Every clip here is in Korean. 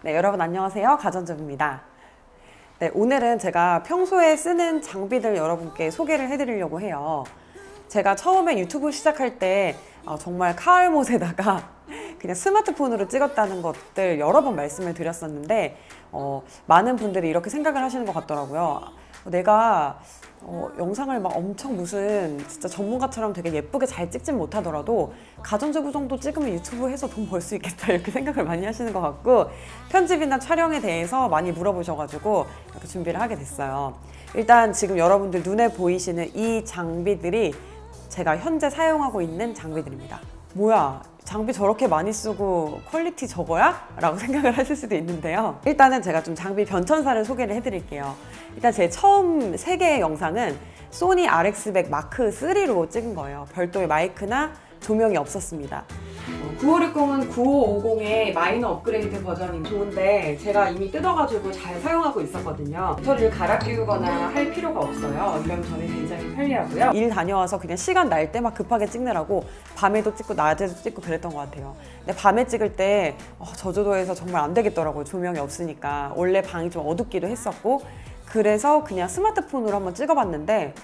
네, 여러분 안녕하세요. 가전점입니다. 네, 오늘은 제가 평소에 쓰는 장비들 여러분께 소개를 해드리려고 해요. 제가 처음에 유튜브 시작할 때 어, 정말 카알못에다가 그냥 스마트폰으로 찍었다는 것들 여러 번 말씀을 드렸었는데 어, 많은 분들이 이렇게 생각을 하시는 것 같더라고요. 내가 어, 영상을 막 엄청 무슨 진짜 전문가처럼 되게 예쁘게 잘 찍진 못하더라도 가전주부 정도 찍으면 유튜브 해서 돈 벌 수 있겠다 이렇게 생각을 많이 하시는 것 같고 편집이나 촬영에 대해서 많이 물어보셔가지고 이렇게 준비를 하게 됐어요. 일단 지금 여러분들 눈에 보이시는 이 장비들이 제가 현재 사용하고 있는 장비들입니다. 뭐야? 장비 저렇게 많이 쓰고 퀄리티 저거야? 라고 생각을 하실 수도 있는데요. 일단은 제가 좀 장비 변천사를 소개를 해드릴게요. 일단 제 처음 세 개의 영상은 소니 RX100 마크 3로 찍은 거예요. 별도의 마이크나 조명이 없었습니다. 9560은 9550의 마이너 업그레이드 버전이 좋은데 제가 이미 뜯어가지고 잘 사용하고 있었거든요. 배터리를 갈아 끼우거나 할 필요가 없어요. 이러면 저는 굉장히 편리하고요. 일 다녀와서 그냥 시간 날 때 막 급하게 찍느라고 밤에도 찍고 낮에도 찍고 그랬던 것 같아요. 근데 밤에 찍을 때 어, 저조도에서 정말 안 되겠더라고요. 조명이 없으니까. 원래 방이 좀 어둡기도 했었고 그래서 그냥 스마트폰으로 한번 찍어봤는데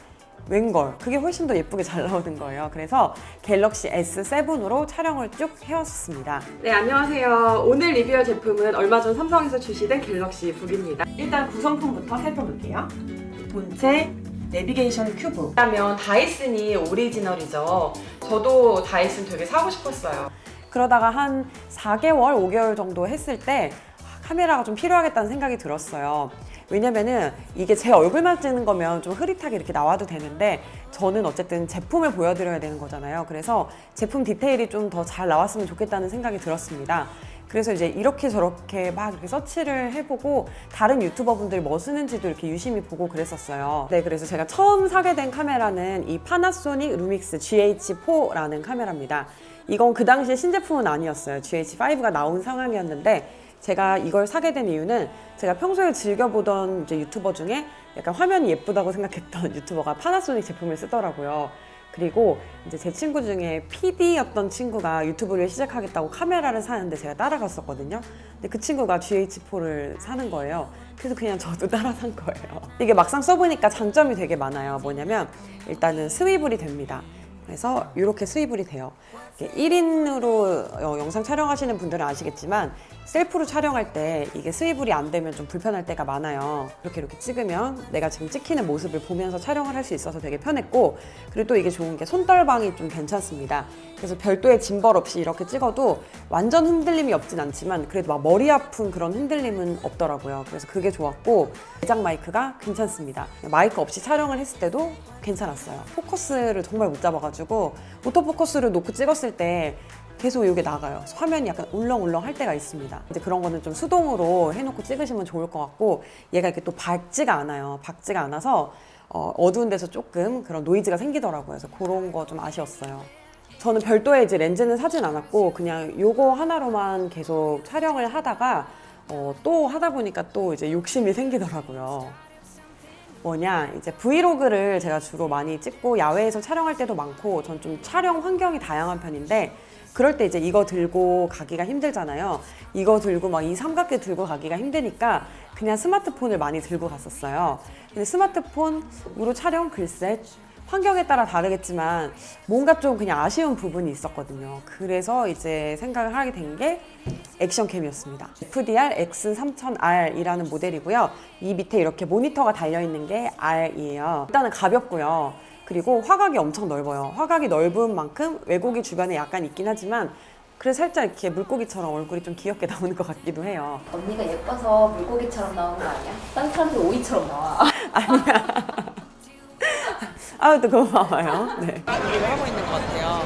웬걸 그게 훨씬 더 예쁘게 잘 나오는 거예요. 그래서 갤럭시 S7으로 촬영을 쭉 해왔습니다. 네 안녕하세요. 오늘 리뷰할 제품은 얼마 전 삼성에서 출시된 갤럭시 북입니다. 일단 구성품부터 살펴볼게요. 본체 내비게이션 큐브. 그다면 다이슨이 오리지널이죠. 저도 다이슨 되게 사고 싶었어요. 그러다가 한 4개월 5개월 정도 했을 때 아, 카메라가 좀 필요하겠다는 생각이 들었어요 왜냐면은 이게 제 얼굴만 찍는 거면 좀 흐릿하게 이렇게 나와도 되는데 저는 어쨌든 제품을 보여드려야 되는 거잖아요. 그래서 제품 디테일이 좀 더 잘 나왔으면 좋겠다는 생각이 들었습니다. 그래서 이제 이렇게 저렇게 막 이렇게 서치를 해보고 다른 유튜버 분들 뭐 쓰는지도 이렇게 유심히 보고 그랬었어요. 네, 그래서 제가 처음 사게 된 카메라는 이 파나소닉 루믹스 GH4라는 카메라입니다. 이건 그 당시에 신제품은 아니었어요. GH5가 나온 상황이었는데 제가 이걸 사게 된 이유는 제가 평소에 즐겨보던 이제 유튜버 중에 약간 화면이 예쁘다고 생각했던 유튜버가 파나소닉 제품을 쓰더라고요. 그리고 이제 제 친구 중에 PD였던 친구가 유튜브를 시작하겠다고 카메라를 사는데 제가 따라갔었거든요. 근데 그 친구가 GH4를 사는 거예요. 그래서 그냥 저도 따라 산 거예요. 이게 막상 써보니까 장점이 되게 많아요. 뭐냐면 일단은 스위블이 됩니다. 그래서 이렇게 스위블이 돼요. 1인으로 영상 촬영하시는 분들은 아시겠지만 셀프로 촬영할 때 이게 스위블이 안 되면 좀 불편할 때가 많아요. 이렇게 이렇게 찍으면 내가 지금 찍히는 모습을 보면서 촬영을 할 수 있어서 되게 편했고 그리고 또 이게 좋은 게 손떨방이 좀 괜찮습니다. 그래서 별도의 짐벌 없이 이렇게 찍어도 완전 흔들림이 없진 않지만 그래도 막 머리 아픈 그런 흔들림은 없더라고요. 그래서 그게 좋았고 내장 마이크가 괜찮습니다. 마이크 없이 촬영을 했을 때도 괜찮았어요. 포커스를 정말 못 잡아가지고 오토포커스를 놓고 찍었을 때 계속 이게 나가요. 화면이 약간 울렁울렁 할 때가 있습니다. 이제 그런 거는 좀 수동으로 해놓고 찍으시면 좋을 것 같고 얘가 이렇게 또 밝지가 않아요. 밝지가 않아서 어, 두운 데서 조금 그런 노이즈가 생기더라고요. 그래서 그런 거 좀 아쉬웠어요. 저는 별도의 이제 렌즈는 사진 않았고 그냥 요거 하나로만 계속 촬영을 하다가 어, 또 하다 보니까 또 이제 욕심이 생기더라고요. 뭐냐 이제 브이로그를 제가 주로 많이 찍고 야외에서 촬영할 때도 많고 전 좀 촬영 환경이 다양한 편인데 그럴 때 이제 이거 들고 가기가 힘들잖아요. 이거 들고 막 이 삼각대 들고 가기가 힘드니까 그냥 스마트폰을 많이 들고 갔었어요. 근데 스마트폰으로 촬영 글쎄 환경에 따라 다르겠지만 뭔가 좀 그냥 아쉬운 부분이 있었거든요. 그래서 이제 생각을 하게 된 게 액션캠이었습니다. FDR X3000R이라는 모델이고요. 이 밑에 이렇게 모니터가 달려있는 게 R이에요. 일단은 가볍고요. 그리고 화각이 엄청 넓어요. 화각이 넓은 만큼 왜곡이 주변에 약간 있긴 하지만 그래서 살짝 이렇게 물고기처럼 얼굴이 좀 귀엽게 나오는 것 같기도 해요. 언니가 예뻐서 물고기처럼 나오는 거 아니야? 딴 사람들 오이처럼 나와. 아유 또 고마워요. 네. 이거 하고 있는 것 같아요.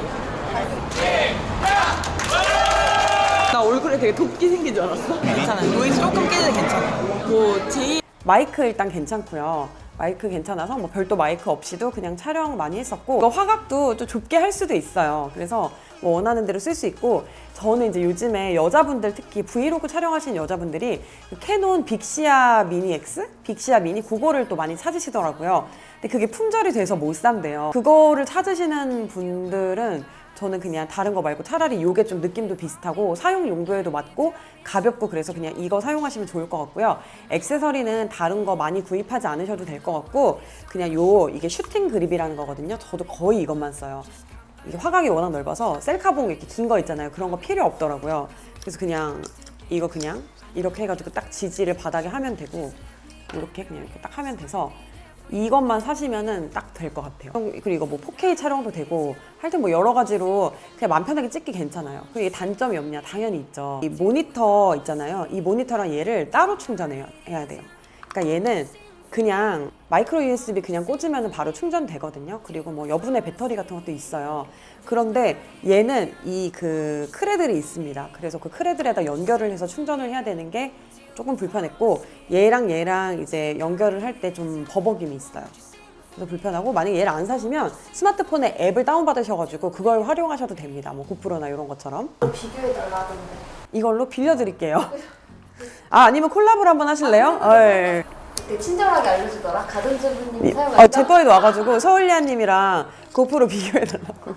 나 얼굴에 되게 도끼 생긴 줄 알았어. 괜찮아요. 노이즈 조금 깨도 괜찮아요. 뭐 제이 마이크 일단 괜찮고요. 마이크 괜찮아서 뭐 별도 마이크 없이도 그냥 촬영 많이 했었고 화각도 좀 좁게 할 수도 있어요. 그래서 뭐 원하는 대로 쓸 수 있고 저는 이제 요즘에 여자분들 특히 브이로그 촬영하시는 여자분들이 그 캐논 빅시아 미니 X, 빅시아 미니 그거를 또 많이 찾으시더라고요. 근데 그게 품절이 돼서 못 산대요. 그거를 찾으시는 분들은 저는 그냥 다른 거 말고 차라리 이게 좀 느낌도 비슷하고 사용 용도에도 맞고 가볍고 그래서 그냥 이거 사용하시면 좋을 것 같고요. 액세서리는 다른 거 많이 구입하지 않으셔도 될 것 같고 그냥 요 이게 슈팅 그립이라는 거거든요. 저도 거의 이것만 써요. 이게 화각이 워낙 넓어서 셀카봉 이렇게 긴 거 있잖아요. 그런 거 필요 없더라고요. 그래서 그냥 이거 그냥 이렇게 해가지고 딱 지지를 바닥에 하면 되고 이렇게 그냥 이렇게 딱 하면 돼서 이것만 사시면은 딱 될 것 같아요. 그리고 이거 뭐 4K 촬영도 되고 하여튼 뭐 여러 가지로 그냥 마음 편하게 찍기 괜찮아요. 그리고 이게 단점이 없냐? 당연히 있죠. 이 모니터 있잖아요. 이 모니터랑 얘를 따로 충전해야 해야 돼요. 그러니까 얘는 그냥 마이크로 USB 그냥 꽂으면 바로 충전되거든요. 그리고 뭐 여분의 배터리 같은 것도 있어요. 그런데 얘는 이 그 크레들이 있습니다. 그래서 그 크레들에다 연결을 해서 충전을 해야 되는 게 조금 불편했고 얘랑 얘랑 이제 연결을 할 때 좀 버벅임이 있어요. 그래서 불편하고 만약에 얘를 안 사시면 스마트폰에 앱을 다운받으셔가지고 그걸 활용하셔도 됩니다. 뭐 고프로나 이런 것처럼 비교해달라던데. 이걸로 빌려드릴게요. 아 아니면 콜라보를 한번 하실래요? 어, 예. 되게 친절하게 알려주더라. 가전제품님이 어, 사용하니까. 제 거에도 와가지고 서울리아님이랑 고프로 비교해달라고.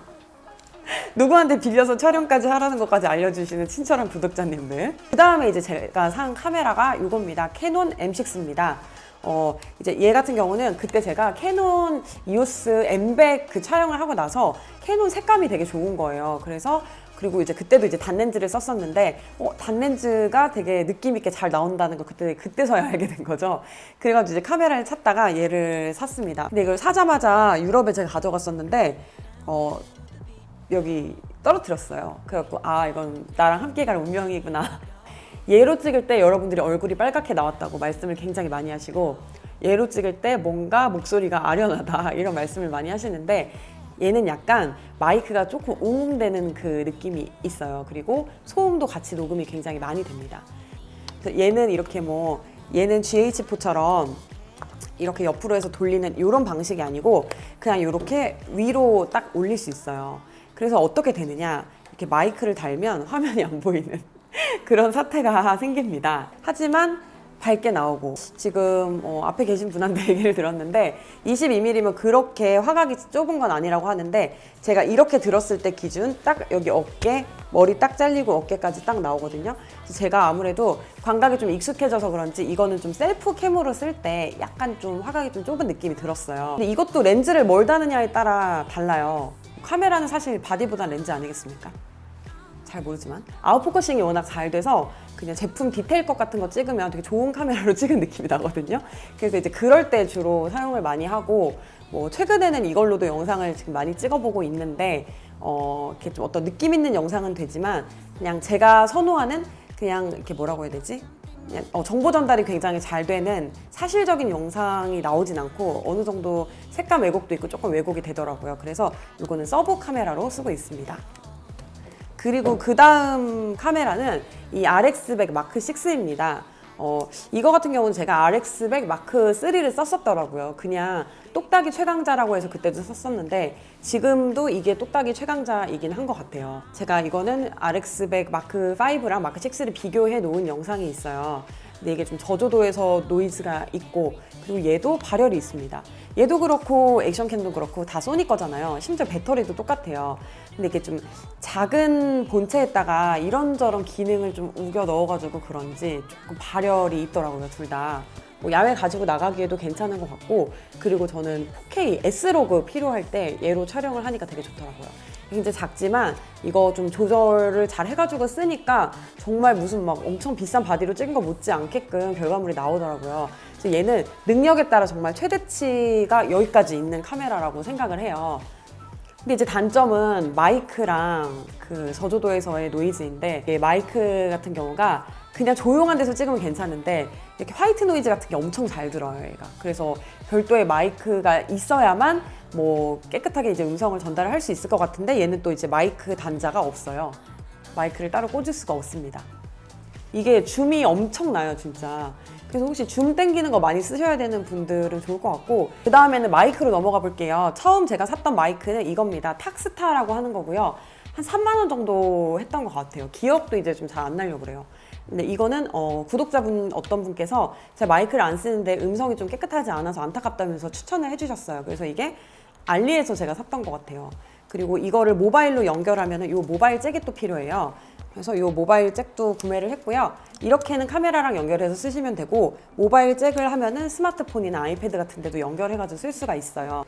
누구한테 빌려서 촬영까지 하라는 것까지 알려주시는 친절한 구독자님들. 그 다음에 이제 제가 산 카메라가 이겁니다. 캐논 M6입니다. 어, 이제 얘 같은 경우는 그때 제가 캐논 이오스 M100 그 촬영을 하고 나서 캐논 색감이 되게 좋은 거예요. 그래서 그리고 이제 그때도 이제 단렌즈를 썼었는데 어, 단렌즈가 되게 느낌 있게 잘 나온다는 거 그때 그때서야 알게 된 거죠. 그래가지고 이제 카메라를 찾다가 얘를 샀습니다. 근데 이걸 사자마자 유럽에 제가 가져갔었는데 어, 여기 떨어뜨렸어요. 그래갖고 아 이건 나랑 함께 갈 운명이구나. 얘로 찍을 때 여러분들이 얼굴이 빨갛게 나왔다고 말씀을 굉장히 많이 하시고 얘로 찍을 때 뭔가 목소리가 아련하다 이런 말씀을 많이 하시는데 얘는 약간 마이크가 조금 웅웅대는 그 느낌이 있어요. 그리고 소음도 같이 녹음이 굉장히 많이 됩니다. 얘는 이렇게 뭐 얘는 GH4처럼 이렇게 옆으로 해서 돌리는 이런 방식이 아니고 그냥 이렇게 위로 딱 올릴 수 있어요. 그래서 어떻게 되느냐 이렇게 마이크를 달면 화면이 안 보이는 그런 사태가 생깁니다. 하지만 밝게 나오고 지금 어, 앞에 계신 분한테 얘기를 들었는데 22mm면 그렇게 화각이 좁은 건 아니라고 하는데 제가 이렇게 들었을 때 기준 딱 여기 어깨 머리 딱 잘리고 어깨까지 딱 나오거든요. 제가 아무래도 광각이 좀 익숙해져서 그런지 이거는 좀 셀프 캠으로 쓸 때 약간 좀 화각이 좀 좁은 느낌이 들었어요. 근데 이것도 렌즈를 뭘 다느냐에 따라 달라요. 카메라는 사실 바디보다 렌즈 아니겠습니까? 잘 모르지만 아웃포커싱이 워낙 잘 돼서 그냥 제품 디테일 것 같은 거 찍으면 되게 좋은 카메라로 찍은 느낌이 나거든요. 그래서 이제 그럴 때 주로 사용을 많이 하고 뭐 최근에는 이걸로도 영상을 지금 많이 찍어보고 있는데 어 이렇게 좀 어떤 느낌 있는 영상은 되지만 그냥 제가 선호하는 그냥 이렇게 뭐라고 해야 되지? 어, 정보 전달이 굉장히 잘 되는 사실적인 영상이 나오진 않고 어느 정도 색감 왜곡도 있고 조금 왜곡이 되더라고요. 그래서 이거는 서브 카메라로 쓰고 있습니다. 그리고 그 다음 카메라는 이 RX100 마크 6입니다. 어, 이거 같은 경우는 제가 RX100 마크 3를 썼었더라고요. 그냥 똑딱이 최강자라고 해서 그때도 썼었는데 지금도 이게 똑딱이 최강자이긴 한 것 같아요. 제가 이거는 RX100 마크 5랑 마크 6를 비교해 놓은 영상이 있어요. 근데 이게 좀 저조도에서 노이즈가 있고 그리고 얘도 발열이 있습니다. 얘도 그렇고 액션캠도 그렇고 다 소니 거잖아요. 심지어 배터리도 똑같아요. 근데 이게 좀 작은 본체에다가 이런저런 기능을 좀 우겨 넣어가지고 그런지 조금 발열이 있더라고요, 둘 다. 뭐 야외 가지고 나가기에도 괜찮은 것 같고 그리고 저는 4K S로그 필요할 때 얘로 촬영을 하니까 되게 좋더라고요. 굉장히 작지만 이거 좀 조절을 잘 해가지고 쓰니까 정말 무슨 막 엄청 비싼 바디로 찍은 거 못지 않게끔 결과물이 나오더라고요. 그래서 얘는 능력에 따라 정말 최대치가 여기까지 있는 카메라라고 생각을 해요. 근데 이제 단점은 마이크랑 그 저조도에서의 노이즈인데 마이크 같은 경우가 그냥 조용한 데서 찍으면 괜찮은데 이렇게 화이트 노이즈 같은 게 엄청 잘 들어요 얘가. 그래서 별도의 마이크가 있어야만 뭐 깨끗하게 이제 음성을 전달을 할 수 있을 것 같은데 얘는 또 이제 마이크 단자가 없어요. 마이크를 따로 꽂을 수가 없습니다. 이게 줌이 엄청나요 진짜. 그래서 혹시 줌 땡기는 거 많이 쓰셔야 되는 분들은 좋을 것 같고 그 다음에는 마이크로 넘어가 볼게요. 처음 제가 샀던 마이크는 이겁니다. 탁스타라고 하는 거고요. 한 3만 원 정도 했던 것 같아요. 기억도 이제 좀 잘 안 나려고 그래요 근데 이거는 어, 구독자분 어떤 분께서 제 마이크를 안 쓰는데 음성이 좀 깨끗하지 않아서 안타깝다면서 추천을 해주셨어요 그래서 이게 알리에서 제가 샀던 것 같아요 그리고 이거를 모바일로 연결하면 이 모바일 잭이 또 필요해요. 그래서 이 모바일 잭도 구매를 했고요. 이렇게는 카메라랑 연결해서 쓰시면 되고 모바일 잭을 하면은 스마트폰이나 아이패드 같은 데도 연결해가지고 쓸 수가 있어요.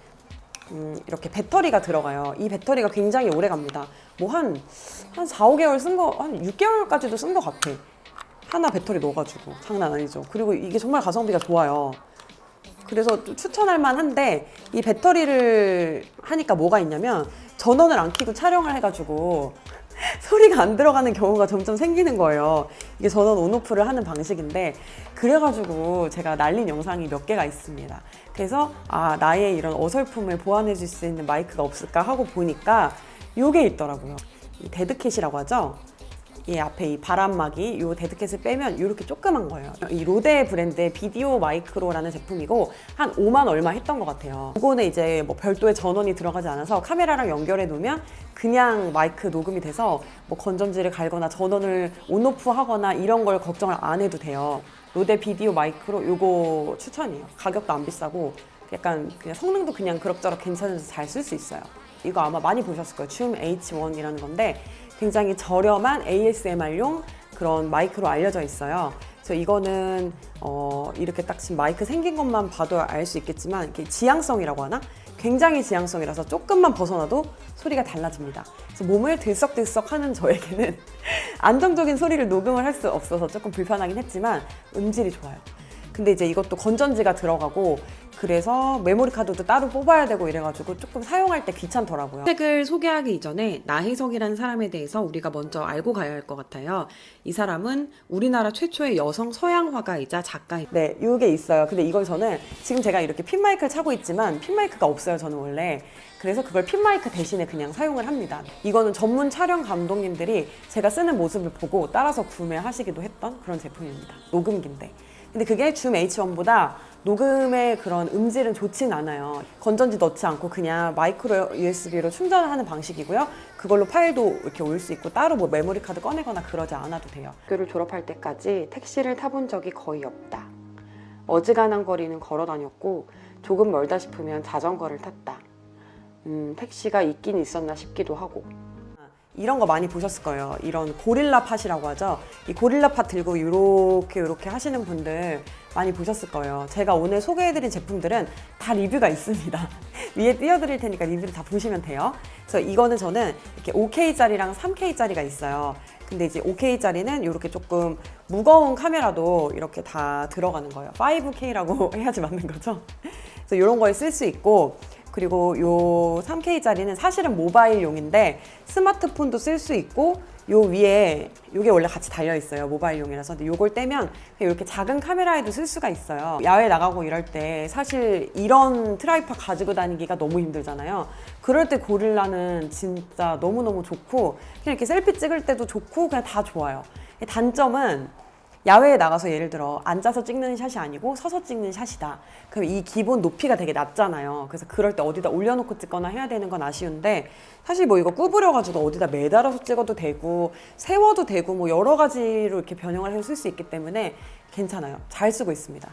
음, 이렇게 배터리가 들어가요. 이 배터리가 굉장히 오래 갑니다. 뭐 한, 한 4, 5개월 쓴 거, 한 6개월까지도 쓴 것 같아. 하나 배터리 넣어가지고. 장난 아니죠. 그리고 이게 정말 가성비가 좋아요. 그래서 좀 추천할 만한데 이 배터리를 하니까 뭐가 있냐면 전원을 안 켜고 촬영을 해가지고 소리가 안 들어가는 경우가 점점 생기는 거예요. 이게 전원 온오프를 하는 방식인데 그래가지고 제가 날린 영상이 몇 개가 있습니다. 그래서 아 나의 이런 어설픔을 보완해 줄 수 있는 마이크가 없을까 하고 보니까 요게 있더라고요. 이 데드캣이라고 하죠. 이 앞에 이 바람막이 요 데드캣을 빼면 이렇게 조그만 거예요. 이 로데 브랜드의 비디오 마이크로라는 제품이고 한 5만 얼마 했던 것 같아요. 이거는 이제 뭐 별도의 전원이 들어가지 않아서 카메라랑 연결해 놓으면 그냥 마이크 녹음이 돼서 뭐 건전지를 갈거나 전원을 온오프 하거나 이런 걸 걱정을 안 해도 돼요. 로데 비디오 마이크로 요거 추천이에요. 가격도 안 비싸고 약간 그냥 성능도 그냥 그럭저럭 괜찮아서 잘 쓸 수 있어요. 이거 아마 많이 보셨을 거예요. 줌 H1이라는 건데 굉장히 저렴한 ASMR용 그런 마이크로 알려져 있어요. 그래서 이거는 어 이렇게 딱 지금 마이크 생긴 것만 봐도 알 수 있겠지만 이게 지향성이라고 하나? 굉장히 지향성이라서 조금만 벗어나도 소리가 달라집니다. 그래서 몸을 들썩들썩 하는 저에게는 안정적인 소리를 녹음을 할 수 없어서 조금 불편하긴 했지만 음질이 좋아요. 근데 이제 이것도 건전지가 들어가고 그래서 메모리 카드도 따로 뽑아야 되고 이래가지고 조금 사용할 때 귀찮더라고요. 책을 소개하기 이전에 나희석이라는 사람에 대해서 우리가 먼저 알고 가야 할 것 같아요. 이 사람은 우리나라 최초의 여성 서양 화가이자 작가입니다. 네, 이게 있어요. 근데 이걸 저는 지금 제가 이렇게 핀 마이크를 차고 있지만 핀 마이크가 없어요. 저는 원래. 그래서 그걸 핀 마이크 대신에 그냥 사용을 합니다. 이거는 전문 촬영 감독님들이 제가 쓰는 모습을 보고 따라서 구매하시기도 했던 그런 제품입니다. 녹음기인데. 근데 그게 줌 H1보다 녹음의 그런 음질은 좋진 않아요. 건전지 넣지 않고 그냥 마이크로 USB로 충전하는 방식이고요. 그걸로 파일도 이렇게 올 수 있고 따로 뭐 메모리 카드 꺼내거나 그러지 않아도 돼요. 학교를 졸업할 때까지 택시를 타본 적이 거의 없다. 어지간한 거리는 걸어 다녔고 조금 멀다 싶으면 자전거를 탔다. 음, 택시가 있긴 있었나 싶기도 하고. 이런 거 많이 보셨을 거예요. 이런 고릴라 팟이라고 하죠. 이 고릴라 팟 들고 이렇게 이렇게 하시는 분들 많이 보셨을 거예요. 제가 오늘 소개해드린 제품들은 다 리뷰가 있습니다. 위에 띄워드릴 테니까 리뷰를 다 보시면 돼요. 그래서 이거는 저는 이렇게 5K짜리랑 3K짜리가 있어요. 근데 이제 5K짜리는 이렇게 조금 무거운 카메라도 이렇게 다 들어가는 거예요. 5K라고 해야지 맞는 거죠. 그래서 이런 거에 쓸 수 있고 그리고 요 3K짜리는 사실은 모바일용인데 스마트폰도 쓸 수 있고 요 위에 요게 원래 같이 달려 있어요 모바일용이라서. 근데 요걸 떼면 이렇게 작은 카메라에도 쓸 수가 있어요. 야외 나가고 이럴 때 사실 이런 트라이팟 가지고 다니기가 너무 힘들잖아요. 그럴 때 고릴라는 진짜 너무너무 좋고 그냥 이렇게 셀피 찍을 때도 좋고 그냥 다 좋아요. 단점은 야외에 나가서 예를 들어 앉아서 찍는 샷이 아니고 서서 찍는 샷이다. 그럼 이 기본 높이가 되게 낮잖아요. 그래서 그럴 때 어디다 올려놓고 찍거나 해야 되는 건 아쉬운데 사실 뭐 이거 구부려가지고 어디다 매달아서 찍어도 되고 세워도 되고 뭐 여러 가지로 이렇게 변형을 해서 쓸 수 있기 때문에 괜찮아요. 잘 쓰고 있습니다.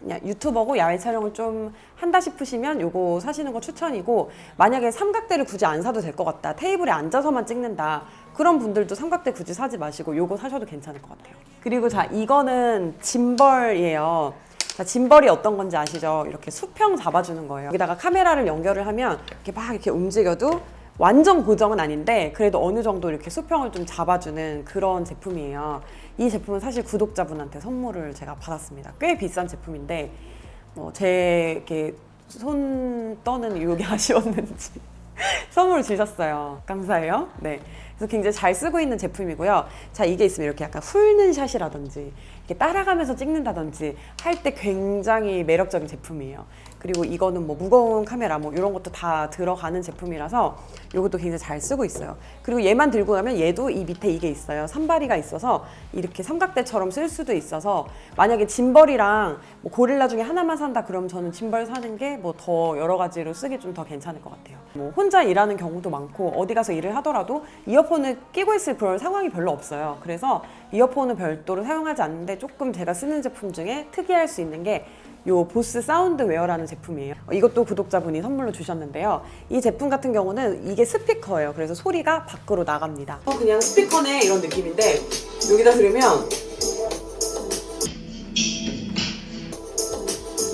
그냥 유튜버고 야외 촬영을 좀 한다 싶으시면 요거 사시는 거 추천이고 만약에 삼각대를 굳이 안 사도 될 것 같다 테이블에 앉아서만 찍는다 그런 분들도 삼각대 굳이 사지 마시고 요거 사셔도 괜찮을 것 같아요 그리고 자 이거는 짐벌이에요 자 짐벌이 어떤 건지 아시죠 이렇게 수평 잡아주는 거예요 여기다가 카메라를 연결을 하면 이렇게 막 이렇게 움직여도 완전 고정은 아닌데 그래도 어느 정도 이렇게 수평을 좀 잡아주는 그런 제품이에요. 이 제품은 사실 구독자분한테 선물을 제가 받았습니다. 꽤 비싼 제품인데 뭐제 이렇게 손 떠는 이게 아쉬웠는지 선물 주셨어요. 감사해요. 네. 그래서 굉장히 잘 쓰고 있는 제품이고요. 자, 이게 있으면 이렇게 약간 훑는 샷이라든지 이렇게 따라가면서 찍는다든지 할 때 굉장히 매력적인 제품이에요. 그리고 이거는 뭐 무거운 카메라 뭐 이런 것도 다 들어가는 제품이라서 이것도 굉장히 잘 쓰고 있어요. 그리고 얘만 들고 가면 얘도 이 밑에 이게 있어요. 삼바리가 있어서 이렇게 삼각대처럼 쓸 수도 있어서 만약에 짐벌이랑 뭐 고릴라 중에 하나만 산다 그러면 저는 짐벌 사는 게 뭐 더 여러 가지로 쓰기 좀 더 괜찮을 것 같아요. 뭐 혼자 일하는 경우도 많고 어디 가서 일을 하더라도 이어폰을 끼고 있을 그런 상황이 별로 없어요. 그래서 이어폰을 별도로 사용하지 않는데 조금 제가 쓰는 제품 중에 특이할 수 있는 게 요 보스 사운드 웨어라는 제품이에요. 어, 이것도 구독자분이 선물로 주셨는데요. 이 제품 같은 경우는 이게 스피커예요. 그래서 소리가 밖으로 나갑니다. 어, 그냥 스피커네 이런 느낌인데 여기다 들으면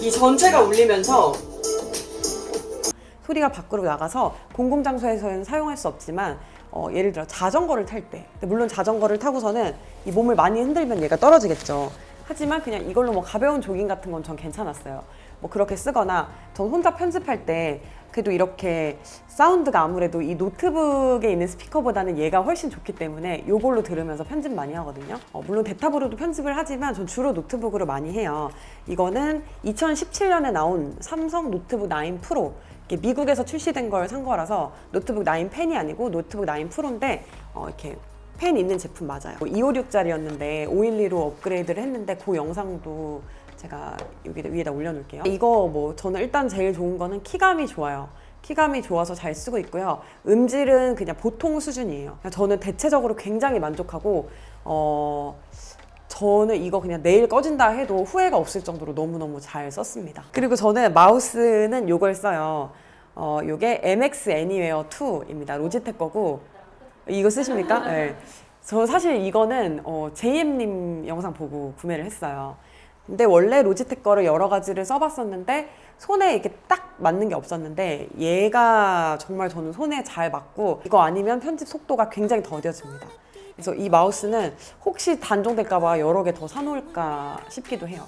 이 전체가 울리면서 소리가 밖으로 나가서 공공장소에서는 사용할 수 없지만 어, 예를 들어 자전거를 탈 때 물론 자전거를 타고서는 이 몸을 많이 흔들면 얘가 떨어지겠죠 하지만 그냥 이걸로 뭐 가벼운 조깅 같은 건 전 괜찮았어요 뭐 그렇게 쓰거나 전 혼자 편집할 때 그래도 이렇게 사운드가 아무래도 이 노트북에 있는 스피커보다는 얘가 훨씬 좋기 때문에 이걸로 들으면서 편집 많이 하거든요. 어, 물론 데이터브로도 편집을 하지만 전 주로 노트북으로 많이 해요. 이거는 2017년에 나온 삼성 노트북 9 프로 미국에서 출시된 걸 산 거라서 노트북 9 펜이 아니고 노트북 9 프로인데 어, 이렇게 펜 있는 제품 맞아요. 256짜리였는데 512로 업그레이드를 했는데 그 영상도 제가 여기 위에다 올려놓을게요. 이거 뭐 저는 일단 제일 좋은 거는 키감이 좋아요. 키감이 좋아서 잘 쓰고 있고요. 음질은 그냥 보통 수준이에요. 저는 대체적으로 굉장히 만족하고 어 저는 이거 그냥 내일 꺼진다 해도 후회가 없을 정도로 너무너무 잘 썼습니다. 그리고 저는 마우스는 요걸 써요. 어, 요게 MX Anywhere 2입니다. 로지텍 거고 이거 쓰십니까? 네. 저 사실 이거는 어, JM님 영상 보고 구매를 했어요. 근데 원래 로지텍 거를 여러 가지를 써봤었는데 손에 이렇게 딱 맞는 게 없었는데 얘가 정말 저는 손에 잘 맞고 이거 아니면 편집 속도가 굉장히 더뎌집니다. 그래서 이 마우스는 혹시 단종될까봐 여러 개 더 사놓을까 싶기도 해요.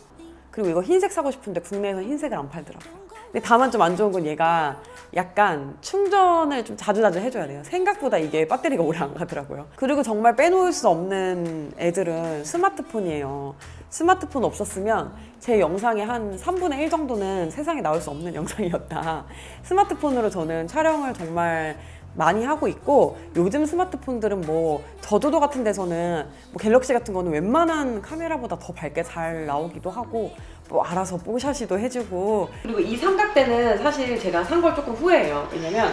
그리고 이거 흰색 사고 싶은데 국내에서 흰색을 안 팔더라고요. 근데 다만 좀 안 좋은 건 얘가 약간 충전을 좀 자주자주 해줘야 돼요. 생각보다 이게 배터리가 오래 안 가더라고요. 그리고 정말 빼놓을 수 없는 애들은 스마트폰이에요. 스마트폰 없었으면 제 영상의 한 3분의 1 정도는 세상에 나올 수 없는 영상이었다. 스마트폰으로 저는 촬영을 정말 많이 하고 있고 요즘 스마트폰들은 뭐 저조도 같은 데서는 뭐 갤럭시 같은 거는 웬만한 카메라보다 더 밝게 잘 나오기도 하고 뭐 알아서 뽀샤시도 해주고. 그리고 이 삼각대는 사실 제가 산 걸 조금 후회해요. 왜냐면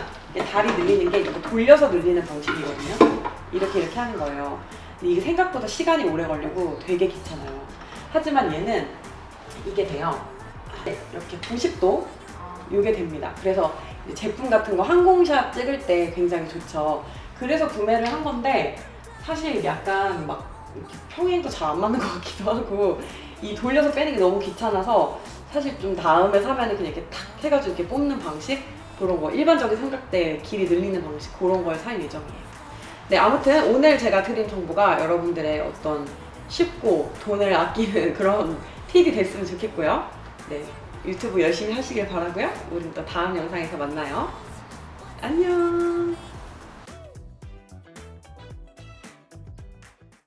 다리 늘리는 게 이렇게 돌려서 늘리는 방식이거든요. 이렇게 이렇게 하는 거예요. 근데 이게 생각보다 시간이 오래 걸리고 되게 귀찮아요. 하지만 얘는 이게 돼요. 이렇게 90도 이게 됩니다. 그래서 이 제 제품 같은 거 항공샷 찍을 때 굉장히 좋죠. 그래서 구매를 한 건데 사실 약간 막 평행도 잘 안 맞는 것 같기도 하고 이 돌려서 빼는 게 너무 귀찮아서 사실 좀 다음에 사면은 그냥 이렇게 탁 해가지고 이렇게 뽑는 방식 그런 거 일반적인 삼각대 길이 늘리는 방식 그런 걸 살 예정이에요. 네 아무튼 오늘 제가 드린 정보가 여러분들의 어떤 쉽고 돈을 아끼는 그런 팁이 됐으면 좋겠고요. 네 유튜브 열심히 하시길 바라고요. 우린 또 다음 영상에서 만나요. 안녕.